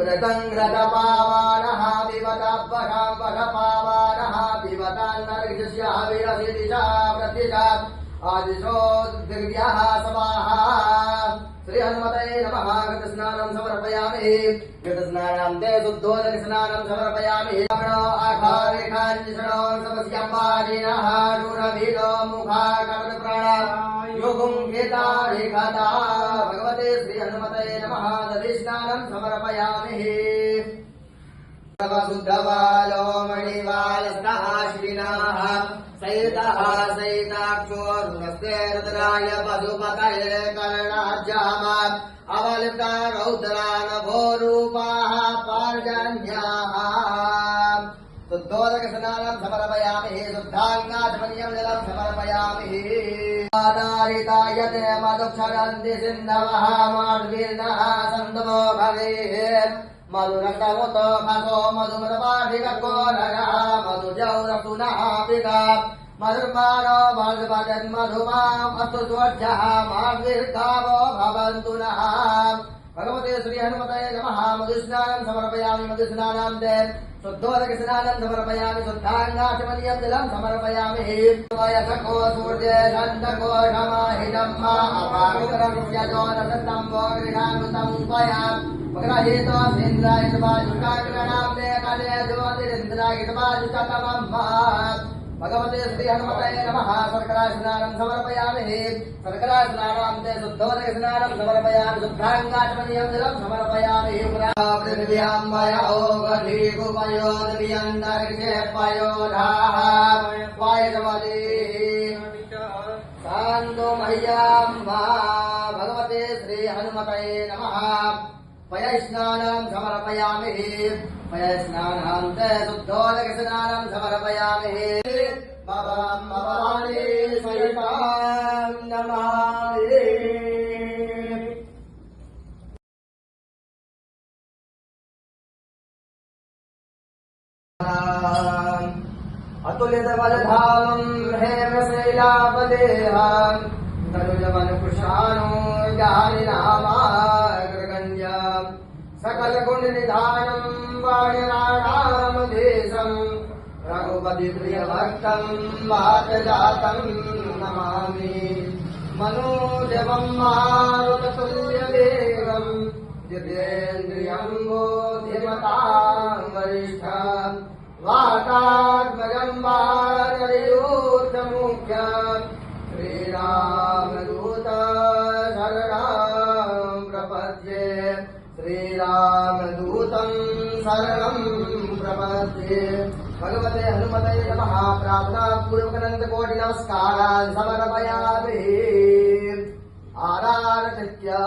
व्रतङ्ग्रतपावानः पिबतापशापशपावानः पिबतान्नर्घिष्यः विरसिदिशा प्रतिशा आदिशो दिव्यः समाः। श्रीहनुमते नमः। गतस्नानं समर्पयामि। गतस्नानां ते समर्पयामि। मुखा योगुं भगवते श्रीहनुमते नमः दधिस्नानं समर्पयामि शुद्धवालो मणिवालस्तः श्रीनाः सैतः सैताक्षोर्णस्ते रुद्राय पशुपतये कर्णाज्याम अवलिप्ता रौद्रा नभो रूपाः पार्जन्याः शुद्धोदकस्नानं समर्पयामि शुद्धाङ्गाचमनीयं जलं समर्पयामि तारितायत मधुक्षरन्ति सिन्धवः मार्वीर्णः सन्दमो भवेः मधुरसमुतो भसो मधुमृपाभिगो नरः मधुजौरसुनः पिता मधुर्मानो भगवदन्मधुमाम् असुस्वज्जः मार्गीर्धावो भवन्तु नः। భగవతే శ్రీ హనుమతే నమ మధుస్నానం సమర్పయామి మధుస్నానాంతే శుద్ధోదక స్నానం సమర్పయామి శుద్ధాంగాశమనీయం జలం సమర్పయామి వయసకో సూర్యే షండకోషమాహితం మా అపారుకరస్యోరసంబో క్రీడామృతం త్వయా గ్రహీతోంద్రాయుష్టాగ్రణాం కలే జ్యోతిరింద్రాయుష్టాతమం మహా భగవతే శ్రీ హనుమతే నమ శర్కరాశనానం సమర్పయామి. శర్కరాశనానాం తే శుద్ధోదయస్నానం సమర్పయామి శుద్ధాంగాచమనీయం జలం సమర్పయామి భగవతే శ్రీ హనుమతే నమ. పయస్నానం సమర్పయామి. పయస్నానం శుద్ధోదయస్నానం సమర్పయామి. शान्तो मह्यां मा भगवते श्री हनुमते नमः पयस्नानं समर्पयामि पयस्नानां च शुद्धोदकस्नानं समर्पयामि भवां भवानी सहितां नमामि अतुलितबलधामं हेमशैलापदेहाम् तनुजवनकृशानो जानिनामाग्रगण्यम् सकलगुणनिधानं वाणिराणामधेशम् रघुपतिप्रियभक्तम् वाच जातम् नमामि। मनोजवम् मारुततुल्यदेवम् जितेन्द्रियम् बोधिमताम् वरिष्ठ वातात्मजं वाचयो श्रीरामदूत शरणाम् प्रपद्ये। श्रीरामदूतम् शरणम् प्रपद्ये। భగవతే హనుమతే నమ ప్రార్థనాపూర్వకనందకోటి నమస్కారాన్ సమర్పయామి ఆరారత్యా